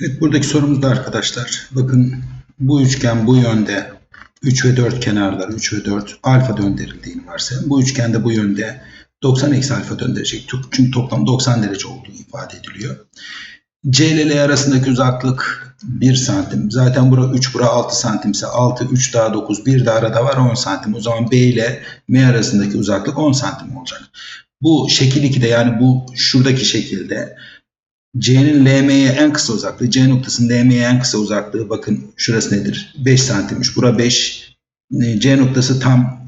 Evet buradaki sorumuz da arkadaşlar. Bakın bu üçgen bu yönde 3 ve 4 kenarları 3 ve 4 alfa döndürüldüğini varsayalım. Bu üçgende bu yönde 90 eksi alfa döndürecek. Çünkü toplam 90 derece olduğu ifade ediliyor. C ile L arasındaki uzaklık 1 santim. Zaten bura 3 bura 6 santimse 6 3 daha 9 1 de arada var 10 santim. O zaman B ile M arasındaki uzaklık 10 santim olacak. Bu şekil 2'de yani bu şuradaki şekilde C'nin LM'ye en kısa uzaklığı, C noktasının LM'ye en kısa uzaklığı bakın şurası nedir? 5 santimmiş. Bura 5. E, C noktası tam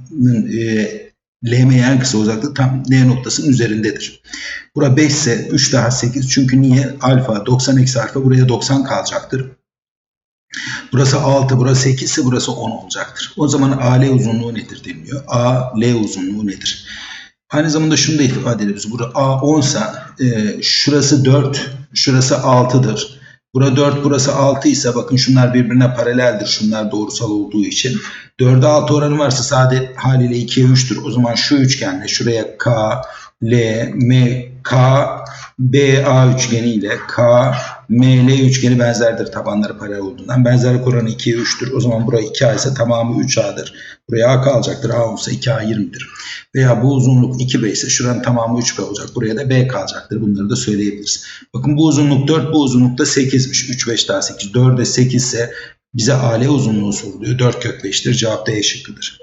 e, LM'ye en kısa uzaklığı tam L noktasının üzerindedir. Bura 5 ise 3 daha 8. Çünkü niye? Alfa 90 eksi alfa buraya 90 kalacaktır. Burası 6, burası 8 ise burası 10 olacaktır. O zaman AL uzunluğu nedir deniliyor. AL uzunluğu nedir? Aynı zamanda şunu da ifade edebiliriz. Burada A 10 ise şurası 4, şurası 6'dır. Bura 4, burası 6 ise bakın şunlar birbirine paraleldir. Şunlar doğrusal olduğu için. 4'e 6 oranı varsa sade haliyle 2'ye 3'tür. O zaman şu üçgenle şuraya K, L, M, K, B, A üçgeni ile K, M, L üçgeni benzerdir tabanları paralel olduğundan. Benzerlik oranı 2'ye 3'tür. O zaman buraya 2A ise tamamı 3A'dır. Buraya A kalacaktır. A olsa 2A 20'dir. Veya bu uzunluk 2B ise şuranın tamamı 3B olacak. Buraya da B kalacaktır. Bunları da söyleyebiliriz. Bakın bu uzunluk 4, bu uzunluk da 8'miş. 3, 5 daha 8. 4'e 8 ise bize AL uzunluğu soruluyor. 4 kök 5'tir. Cevap D şıkkıdır.